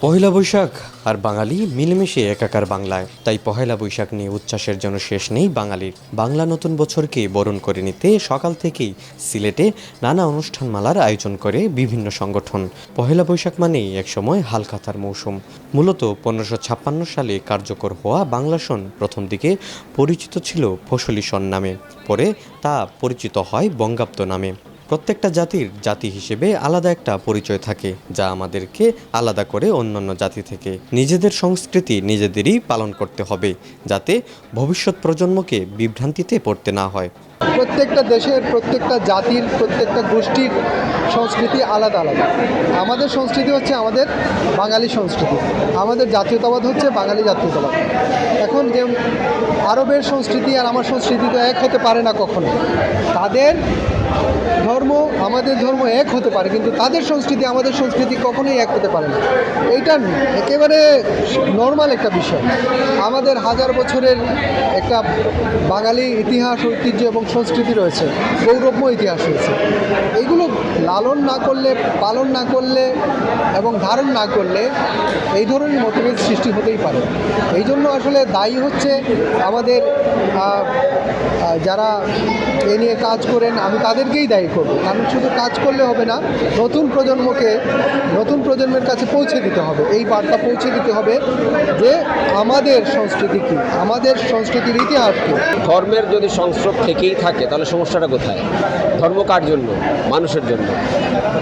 পহেলা বৈশাখ আর বাঙালি মিলেমিশে একাকার বাংলায়। তাই পহেলা বৈশাখ নিয়ে উচ্ছ্বাসের জন্য শেষ নেই বাঙালির। বাংলা নতুন বছরকে বরণ করে নিতে সকাল থেকেই সিলেটে নানা অনুষ্ঠানমালার আয়োজন করে বিভিন্ন সংগঠন। পহেলা বৈশাখ মানেই একসময় হালখাতার মৌসুম। মূলত পনেরোশো ছাপ্পান্ন সালে কার্যকর হওয়া বাংলা সন প্রথম দিকে পরিচিত ছিল ফসলি সন নামে। পরে তা পরিচিত হয় বঙ্গাব্দ নামে। প্রত্যেকটা জাতির জাতি হিসেবে আলাদা একটা পরিচয় থাকে, যা আমাদেরকে আলাদা করে অন্যান্য জাতি থেকে। নিজেদের সংস্কৃতি নিজেদেরই পালন করতে হবে, যাতে ভবিষ্যৎ প্রজন্মকে বিভ্রান্তিতে পড়তে না হয়। প্রত্যেকটা দেশের, প্রত্যেকটা জাতির, প্রত্যেকটা গোষ্ঠীর সংস্কৃতি আলাদা আলাদা। আমাদের সংস্কৃতি হচ্ছে আমাদের বাঙালি সংস্কৃতি। আমাদের জাতীয়তাবাদ হচ্ছে বাঙালি জাতীয়তাবাদ। এখন যে আরবের সংস্কৃতি আর আমার সংস্কৃতি তো এক হতে পারে না কখনো। তাদের ধর্ম আমাদের ধর্ম এক হতে পারে, কিন্তু তাদের সংস্কৃতি আমাদের সংস্কৃতি কখনোই এক হতে পারে না। এইটা একেবারে নর্মাল একটা বিষয়। আমাদের হাজার বছরের একটা বাঙালি ইতিহাস, ঐতিহ্য এবং সংস্কৃতি রয়েছে, গৌরবময় ইতিহাস রয়েছে। এইগুলো লালন না করলে, পালন না করলে এবং ধারণ না করলে এই ধরনের মতভেদ সৃষ্টি হতেই পারে। এই জন্য আসলে দায়ী হচ্ছে আমাদের যারা এ নিয়ে কাজ করেন, আমি তাদেরকেই দায়ী করব। কারণ শুধু কাজ করলে হবে না, নতুন প্রজন্মকে, নতুন প্রজন্মের কাছে পৌঁছে দিতে হবে। এই বার্তা পৌঁছে দিতে হবে যে আমাদের সংস্কৃতি কী, আমাদের সংস্কৃতির ইতিহাস কী। ধর্মের যদি সংস্রব থেকেই থাকে তাহলে সমস্যাটা কোথায়? ধর্ম কার জন্য? মানুষের জন্য।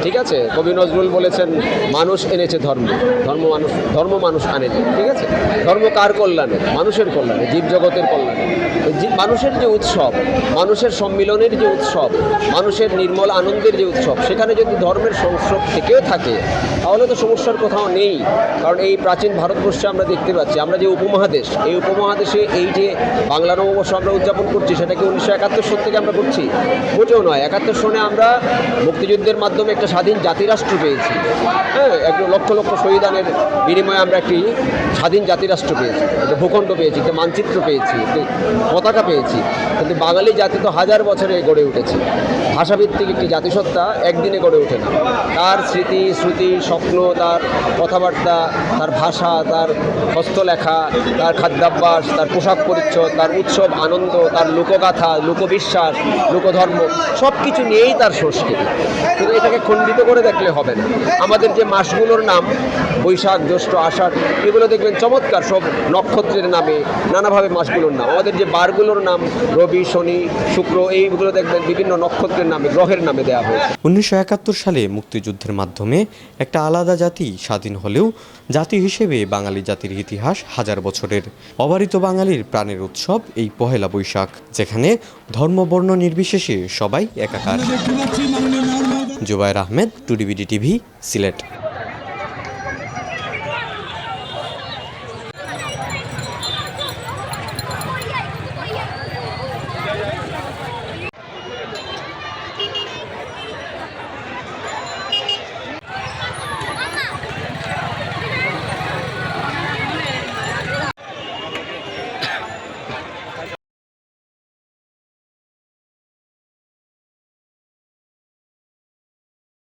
ঠিক আছে? কবি নজরুল বলেছেন, মানুষ এনেছে ধর্ম। ধর্ম মানুষ ধর্ম মানুষ আনেনি। ঠিক আছে? ধর্ম কার কল্যাণে? মানুষের কল্যাণে, জীবজগতের কল্যাণে। মানুষের যে উৎসব, মানুষের সম্মিলনের যে উৎসব, মানুষের নির্মল আনন্দের যে উৎসব, সেখানে যদি ধর্মের সংস্রব থেকেও থাকে, তাহলে তো সমস্যার কোথাও নেই। কারণ এই প্রাচীন ভারতবর্ষে আমরা দেখতে পাচ্ছি, আমরা যে উপমহাদেশ, এই উপমহাদেশে এই যে বাংলা নববর্ষ আমরা উদযাপন করছি সেটা কি উনিশশো একাত্তর থেকে আমরা করছি মোটেও নয়, একাত্তর সনে আমরা মুক্তিযুদ্ধের মাধ্যমে একটা স্বাধীন জাতিরাষ্ট্র পেয়েছি। হ্যাঁ এক লক্ষ লক্ষ শহীদানের বিনিময়ে আমরা একটি স্বাধীন জাতিরাষ্ট্র পেয়েছি, একটা ভূখণ্ড পেয়েছি, একটা মানচিত্র পেয়েছি, একটি পতাকা পেয়েছি। কিন্তু বাঙালি জাতি তো হাজার বছরে গড়ে উঠেছে। ভাষাভিত্তিক একটি জাতিসত্তা একদিনে গড়ে ওঠে না। তার স্মৃতি শ্রুতি স্বপ্ন, তার কথাবার্তা, তার ভাষা, তার হস্তলেখা, তার খাদ্যাভ্যাস, তার পোশাক পরিচ্ছদ, তার উৎসব, আনন্দ, তার লোকগাথা, লোকবিশ্বাস লোকধর্ম সব কিছু নিয়েই তার সংস্কৃতি কিন্তু এটাকে খণ্ডিত করে দেখলে হবে না। আমাদের যে মাসগুলোর নাম, বৈশাখ, জ্যৈষ্ঠ, আষাঢ়, এগুলো দেখবেন চমৎকার সব নক্ষত্রের নামে, নানাভাবে মাসগুলোর নাম। আমাদের যে বারগুলোর নাম, রবি, শনি, শুক্র, এইগুলো দেখবেন বিভিন্ন নক্ষত্রের নামে, গ্রহের নামে দেওয়া হয়েছে। উনিশশো একাত্তর সালে মুক্তিযুদ্ধের মাধ্যমে একটা আলাদা জাতি স্বাধীন হলেও জাতি হিসেবে বাঙালি জাতির ইতিহাস হাজার বছরের। অবারিত বাঙালির প্রাণের উৎসব এই পহেলা বৈশাখ, যেখানে ধর্ম বর্ণ নির্বিশেষে সবাই একাকার। জুবাইর আহমেদ টুডিবিডি টিভি সিলেট।